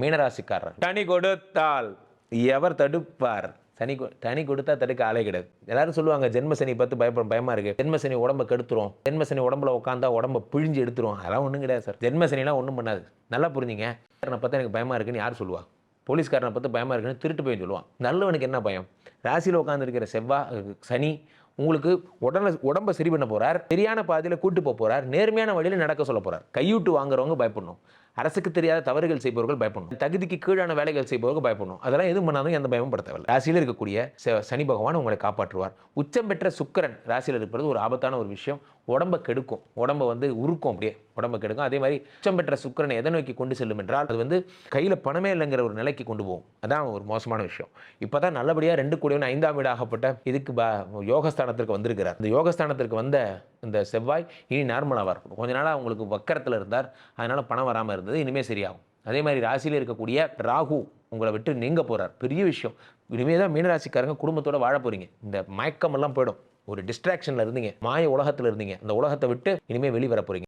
மீனராசிக்காரர் தனி கொடுத்தால் எவர் தடுப்பார்? சனி தனி கொடுத்தா தடுக்க ஆளே கிடையாது. எல்லாரும் சொல்லுவாங்க ஜென்ம சனி பார்த்து பயப்பட பயமா இருக்கு. ஜென்ம சனி உடம்ப கெடுத்துரும். ஜென்ம சனி உடம்புல உட்காந்தா உடம்ப பிழிஞ்சு எடுத்துரும். அதெல்லாம் ஒன்றும் கிடையாது சார். ஜென்ம சனிலாம் ஒன்றும் பண்ணாது. நல்லா புரிஞ்சுங்க. காரனை பார்த்தா எனக்கு பயமா இருக்குன்னு யார் சொல்லுவா? போலீஸ்காரனை பார்த்து பயமா இருக்குன்னு திருட்டு போய் சொல்லுவான் நல்லவனுக்கு என்ன பயம்? ராசியில் உட்காந்துருக்கிற செவ்வாய் சனி உங்களுக்கு உடனே உடம்ப சரி பண்ண போறார். சரியான பாதையில் கூட்டு போக போறார். நேர்மையான வழியில் நடக்க சொல்ல போறார். கையூட்டு வாங்குறவங்க பயப்படணும். அரசுக்கு தெரியாத தவறுகள் செய்பவர்கள் பயப்படணும். தகுதிக்கு கீழான வேலைகள் செய்பவர்கள் பயப்படணும். அதெல்லாம் எதுவும் பண்ணாலும் எந்த பயமும் படுத்தவில்லை. ராசியில் இருக்கக்கூடிய சனி பகவான் உங்களை காப்பாற்றுவார். உச்சம் பெற்ற சுக்கிரன் ராசியில் இருப்பது ஒரு ஆபத்தான ஒரு விஷயம். உடம்ப கெடுக்கும். உடம்ப வந்து உருக்கும் அப்படியே. உடம்ப கெடுக்கும். அதே மாதிரி உச்சம் பெற்ற சுக்கிரனை எதை நோக்கி கொண்டு செல்லும் என்றால் அது வந்து கையில் பணமே இல்லைங்கிற ஒரு நிலைக்கு கொண்டு போகும். அதான் ஒரு மோசமான விஷயம். இப்போ தான் நல்லபடியாக ரெண்டு கூடியவன் ஐந்தாம் வீடாகப்பட்ட இதுக்கு ப யோகஸ்தானத்திற்கு வந்திருக்கிறார். இந்த யோகஸ்தானத்திற்கு வந்த இந்த செவ்வாய் இனி நார்மலாக இருக்கும் கொஞ்ச நாளாக உங்களுக்கு வக்கரத்தில் இருந்தார். அதனால் பணம் வராமல் இருந்தது. இனிமேல் சரியாகும். அதே மாதிரி ராசியில் இருக்கக்கூடிய ராகு உங்களை விட்டு நீங்க போகிறார் பெரிய விஷயம். இனிமேல் தான் மீனராசிக்காரங்க குடும்பத்தோடு வாழ போகிறீங்க இந்த மயக்கமெல்லாம் போயிடும். ஒரு டிஸ்ட்ராக்ஷனில் இருந்தீங்க. மாய உலகத்தில் இருந்தீங்க. அந்த உலகத்தை விட்டு இனிமேல் வெளிவர போகிறீங்க